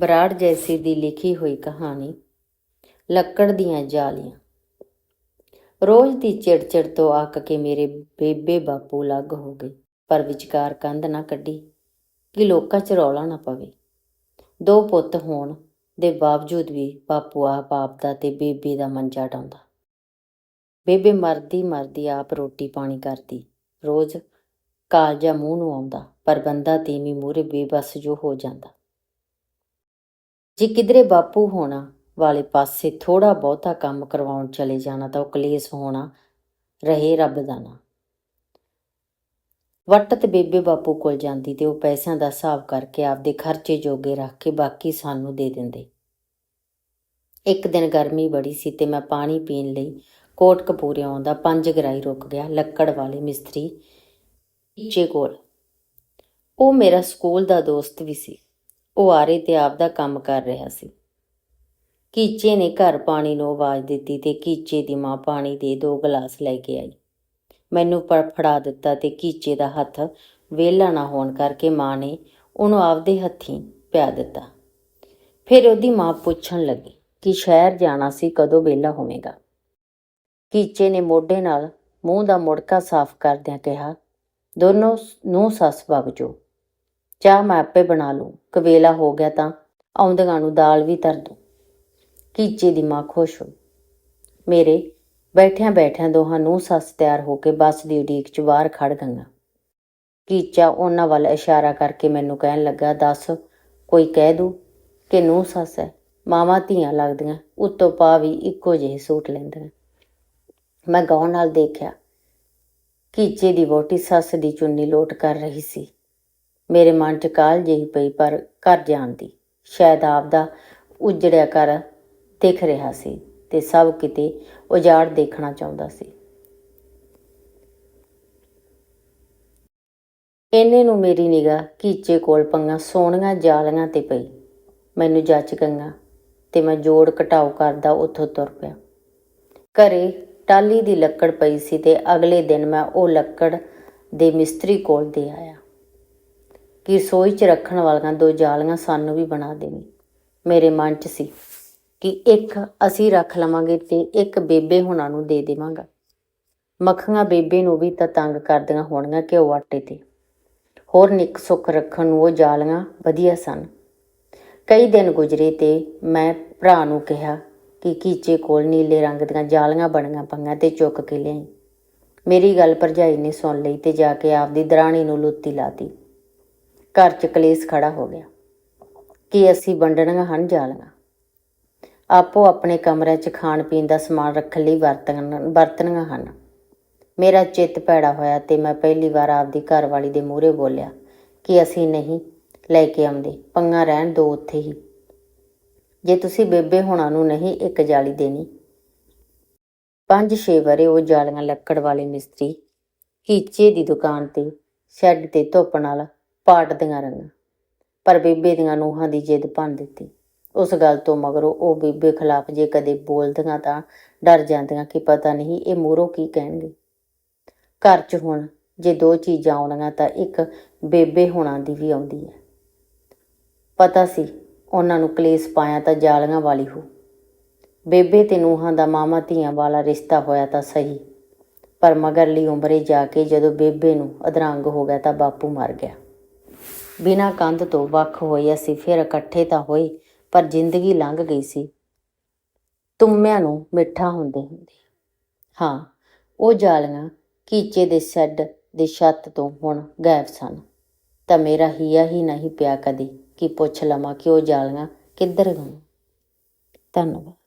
ਬਰਾੜ ਜੈਸੀ ਦੀ ਲਿਖੀ ਹੋਈ ਕਹਾਣੀ, ਲੱਕੜ ਦੀਆਂ ਜਾਲੀਆਂ। ਰੋਜ਼ ਦੀ ਚਿੜਚਿੜ ਤੋਂ ਅੱਕ ਕੇ ਮੇਰੇ ਬੇਬੇ ਬਾਪੂ ਲੱਗ ਹੋ ਗਏ, ਪਰ ਵਿਚਕਾਰ ਕੰਧ ਨਾ ਕੱਢੀ, ਕਿ ਲੋਕਾਂ 'ਚ ਰੌਲਾ ਨਾ ਪਵੇ। ਦੋ ਪੁੱਤ ਹੋਣ ਦੇ ਬਾਵਜੂਦ ਵੀ ਬਾਪੂ ਆਪ ਆਪ ਦਾ ਤੇ ਬੇਬੇ ਦਾ ਮੰਜਾ ਡਾਉਂਦਾ। ਬੇਬੇ ਮਰਦੀ ਮਰਦੀ ਆਪ ਰੋਟੀ ਪਾਣੀ ਕਰਦੀ, ਰੋਜ਼ ਕਾਲਜਾ ਮੂੰਹ ਨੂੰ ਆਉਂਦਾ, ਪਰ ਬੰਦਾ ਤੀਵੀਂ ਮੂਹਰੇ ਬੇਬਸ ਜੋ ਹੋ ਜਾਂਦਾ। ਜੇ ਕਿਧਰੇ ਬਾਪੂ ਹੋਣਾ ਵਾਲੇ ਪਾਸੇ ਥੋੜਾ ਬਹੁਤਾ ਕੰਮ ਕਰਵਾਉਣ ਚਲੇ ਜਾਣਾ ਤਾਂ ਉਹ ਕਲੇਸ਼ ਹੋਣਾ, ਰਹੇ ਰੱਬ ਦਾ ਨਾ। ਵੱਟ ਤੇ ਬੇਬੇ ਬਾਪੂ ਕੋਲ ਜਾਂਦੀ ਤੇ ਉਹ ਪੈਸਿਆਂ ਦਾ ਹਿਸਾਬ ਕਰਕੇ ਆਪਦੇ ਖਰਚੇ ਜੋਗੇ ਰੱਖ ਕੇ ਬਾਕੀ ਸਾਨੂੰ ਦੇ ਦਿੰਦੇ। ਇੱਕ ਦਿਨ ਗਰਮੀ ਬੜੀ ਸੀ ਤੇ ਮੈਂ ਪਾਣੀ ਪੀਣ ਲਈ ਕੋਟ ਕਪੂਰੇ ਆਉਂਦਾ, ਪੰਜ ਗਰਾਈ ਰੁਕ ਗਿਆ, ਲੱਕੜ ਵਾਲੇ ਮਿਸਤਰੀ ਇੱਚੇ ਕੋਲ। ਉਹ ਮੇਰਾ ਸਕੂਲ ਦਾ ਦੋਸਤ ਵੀ ਸੀ। ਉਹ ਆਰੇ ਤੇ ਆਪ ਦਾ ਕੰਮ ਕਰ ਰਿਹਾ ਸੀ। ਕੀਚੇ ਨੇ ਘਰ ਪਾਣੀ ਨੂੰ ਆਵਾਜ਼ ਦਿੱਤੀ ਤੇ ਕੀਚੇ ਦੀ ਮਾਂ ਪਾਣੀ ਦੇ ਦੋ ਗਲਾਸ ਲੈ ਕੇ ਆਈ। ਮੈਨੂੰ ਪ- ਫੜਾ ਦਿੱਤਾ ਤੇ ਕੀਚੇ ਦਾ ਹੱਥ ਵਿਹਲਾ ਨਾ ਹੋਣ ਕਰਕੇ ਮਾਂ ਨੇ ਉਹਨੂੰ ਆਪਦੇ ਹੱਥੀਂ ਪਿਆ ਦਿੱਤਾ। ਫਿਰ ਉਹਦੀ ਮਾਂ ਪੁੱਛਣ ਲੱਗੀ ਕਿ ਸ਼ਹਿਰ ਜਾਣਾ ਸੀ, ਕਦੋਂ ਵਿਹਲਾ ਹੋਵੇਗਾ? ਕੀਚੇ ਨੇ ਮੋਢੇ ਨਾਲ ਮੂੰਹ ਦਾ ਮੁੜਕਾ ਸਾਫ਼ ਕਰਦਿਆਂ ਕਿਹਾ, ਦੋਨੋਂ ਨੂੰ ਸੱਸ ਵਗ ਜੋ ਚਾਹ ਮੈਂ ਆਪੇ ਬਣਾ ਲੂੰ ਕਵੇਲਾ ਹੋ ਗਿਆ ਤਾਂ ਆਉਂਦਿਆਂ ਨੂੰ ਦਾਲ ਵੀ ਧਰ ਦੂੰ। ਕੀਚੇ ਦੀ ਮਾਂ ਖੁਸ਼ ਹੋਈ। ਮੇਰੇ ਬੈਠਿਆਂ ਬੈਠਿਆਂ ਦੋਹਾਂ ਨੂੰ ਸੱਸ ਤਿਆਰ ਹੋ ਕੇ ਬੱਸ ਦੀ ਉਡੀਕ 'ਚ ਬਾਹਰ ਖੜ ਗਈਆਂ। ਕੀਚਾ ਉਹਨਾਂ ਵੱਲ ਇਸ਼ਾਰਾ ਕਰਕੇ ਮੈਨੂੰ ਕਹਿਣ ਲੱਗਾ, ਦੱਸ, ਕੋਈ ਕਹਿ ਦੂ ਕਿ ਨੂੰ ਸੱਸ ਹੈ? ਮਾਵਾਂ ਧੀਆਂ ਲੱਗਦੀਆਂ, ਉੱਤੋਂ ਪਾ ਵੀ ਇੱਕੋ ਜਿਹੇ ਸੂਟ ਲੈਂਦੀਆਂ। ਮੈਂ ਗੌਰ ਨਾਲ ਦੇਖਿਆ, ਕੀਚੇ ਦੀ ਵੋਟੀ ਸੱਸ ਦੀ ਚੁੰਨੀ ਲੋਟ ਕਰ ਰਹੀ ਸੀ। ਮੇਰੇ ਮਨ 'ਚ ਕਾਲ ਜਿਹੀ ਪਈ, ਪਰ ਘਰ ਜਾਣ ਦੀ। ਸ਼ਾਇਦ ਆਪਦਾ ਉਜੜਿਆ ਕਰ ਦਿਖ ਰਿਹਾ ਸੀ ਤੇ ਸਭ ਕਿਤੇ ਉਜਾੜ ਦੇਖਣਾ ਚਾਹੁੰਦਾ ਸੀ। ਇਹਨੇ ਨੂੰ ਮੇਰੀ ਨਿਗਾਹ ਕੀਚੇ ਕੋਲ ਪੰਗਾ ਸੋਹਣੀਆਂ ਜਾਲੀਆਂ ਤੇ ਪਈ। ਮੈਨੂੰ ਜੱਚ ਗੰਗਾ ਤੇ ਮੈਂ ਜੋੜ ਘਟਾਓ ਕਰਦਾ ਉੱਥੋਂ ਤੁਰ ਪਿਆ। ਘਰੇ ਟਾਲੀ ਦੀ ਲੱਕੜ ਪਈ ਸੀ ਤੇ ਅਗਲੇ ਦਿਨ ਮੈਂ ਉਹ ਲੱਕੜ ਦੇ ਮਿਸਤਰੀ ਕੋਲ ਦੇ ਆਇਆ। ਕਿ ਰਸੋਈ 'ਚ ਰੱਖਣ ਵਾਲੀਆਂ ਦੋ ਜਾਲੀਆਂ ਸਾਨੂੰ ਵੀ ਬਣਾ ਦੇਵੀਂ। ਮੇਰੇ ਮਨ 'ਚ ਸੀ ਕਿ ਇੱਕ ਅਸੀਂ ਰੱਖ ਲਵਾਂਗੇ ਤੇ ਇੱਕ ਬੇਬੇ ਹੁਣਾਂ ਨੂੰ ਦੇ ਦੇਵਾਂਗਾ। ਮੱਖੀਆਂ ਬੇਬੇ ਨੂੰ ਵੀ ਤਾਂ ਤੰਗ ਕਰਦੀਆਂ ਹੋਣਗੀਆਂ ਕਿ ਉਹ ਆਟੇ ਤੇ। ਹੋਰ ਨਿੱਕ ਸੁੱਖ ਰੱਖਣ ਨੂੰ ਉਹ ਜਾਲੀਆਂ ਵਧੀਆ ਸਨ। ਕਈ ਦਿਨ ਗੁਜ਼ਰੇ ਤੇ ਮੈਂ ਭਰਾ ਨੂੰ ਕਿਹਾ ਕਿ ਕੀਚੇ ਕੋਲ ਨੀਲੇ ਰੰਗ ਦੀਆਂ ਜਾਲੀਆਂ ਬਣੀਆਂ ਪਈਆਂ ਤੇ ਚੁੱਕ ਕੇ ਲਿਆਈ। ਮੇਰੀ ਗੱਲ ਭਰਜਾਈ ਨੇ ਸੁਣ ਲਈ ਤੇ ਜਾ ਕੇ ਆਪਦੀ ਦਰਾਣੀ ਨੂੰ ਲੁੱਤੀ ਲਾਤੀ ਘਰ 'ਚ ਕਲੇਸ਼ ਖੜਾ ਹੋ ਗਿਆ ਕਿ ਅਸੀਂ ਵੰਡਣੀਆਂ ਹਨ ਜਾਲੀਆਂ। ਆਪੋ ਆਪਣੇ ਕਮਰਿਆਂ 'ਚ ਖਾਣ ਪੀਣ ਦਾ ਸਮਾਨ ਰੱਖਣ ਲਈ ਵਰਤਣ ਵਰਤਣੀਆਂ ਹਨ। ਮੇਰਾ ਚਿੱਤ ਭੈੜਾ ਹੋਇਆ ਤੇ ਮੈਂ ਪਹਿਲੀ ਵਾਰ ਆਪਦੀ ਘਰਵਾਲੀ ਦੇ ਮੂਹਰੇ ਬੋਲਿਆ ਕਿ ਅਸੀਂ ਨਹੀਂ ਲੈ ਕੇ ਆਉਂਦੇ, ਪੰਗਾ ਰਹਿਣ ਦੋ ਉੱਥੇ ਹੀ। ਜੇ ਤੁਸੀਂ ਬੇਬੇ ਹੋਣਾ ਨੂੰ ਨਹੀਂ ਇੱਕ ਜਾਲੀ ਦੇਣੀ। ਪੰਜ ਛੇ ਵਰੇ ਉਹ ਜਾਲੀਆਂ ਲੱਕੜ ਵਾਲੇ ਮਿਸਤਰੀ ਕੀਚੇ ਦੀ ਦੁਕਾਨ ਤੇ, ਸ਼ੈੱਡ ਤੇ ਧੁੱਪ ਨਾਲ ਪਾਟਦੀਆਂ ਰਹੀਆਂ। ਪਰ ਬੇਬੇ ਦੀਆਂ ਨੂੰਹਾਂ ਦੀ ਜਿੱਦ ਭੰਨ ਦਿੱਤੀ। ਉਸ ਗੱਲ ਤੋਂ ਮਗਰੋਂ ਉਹ ਬੇਬੇ ਖਿਲਾਫ ਜੇ ਕਦੇ ਬੋਲਦੀਆਂ ਤਾਂ ਡਰ ਜਾਂਦੀਆਂ ਕਿ ਪਤਾ ਨਹੀਂ ਇਹ ਮੂਹਰੋਂ ਕੀ ਕਹਿਣਗੇ। ਘਰ 'ਚ ਹੁਣ ਜੇ ਦੋ ਚੀਜ਼ਾਂ ਆਉਣੀਆਂ ਤਾਂ ਇੱਕ ਬੇਬੇ ਹੋਣਾ ਦੀ ਵੀ ਆਉਂਦੀ ਹੈ। ਪਤਾ ਸੀ ਉਹਨਾਂ ਨੂੰ ਕਲੇਸ਼ ਪਾਇਆ ਤਾਂ ਜਾਲੀਆਂ ਵਾਲੀ ਹੋ। ਬੇਬੇ ਤੇ ਨੂੰਹਾਂ ਦਾ ਮਾਮਾ ਧੀਆਂ ਵਾਲਾ ਰਿਸ਼ਤਾ ਹੋਇਆ ਤਾਂ ਸਹੀ। ਪਰ ਮਗਰਲੀ ਉਮਰੇ ਜਾ ਕੇ ਜਦੋਂ ਬੇਬੇ ਨੂੰ ਅਧਰੰਗ ਹੋ ਗਿਆ ਤਾਂ ਬਾਪੂ ਮਰ ਗਿਆ। ਬਿਨਾਂ ਕੰਧ ਤੋਂ ਵੱਖ ਹੋਏ ਅਸੀਂ ਫਿਰ ਇਕੱਠੇ ਤਾਂ ਹੋਏ ਪਰ ਜ਼ਿੰਦਗੀ ਲੰਘ ਗਈ ਸੀ। ਤੁੰਮਿਆਂ ਨੂੰ ਮਿੱਠਾ ਹੁੰਦੇ ਹੁੰਦੇ। ਹਾਂ, ਉਹ ਜਾਲੀਆਂ ਕੀਚੇ ਦੇ ਸੈੱਡ ਦੀ ਛੱਤ ਤੋਂ ਹੁਣ ਗਾਇਬ ਸਨ। ਤਾਂ ਮੇਰਾ ਹੀਆ ਹੀ ਨਹੀਂ ਪਿਆ ਕਦੀ, ਕਿ ਪੁੱਛ ਲਵਾਂ ਕਿ ਉਹ ਜਾਲੀਆਂ ਕਿੱਧਰ ਗਈਆਂ। ਧੰਨਵਾਦ।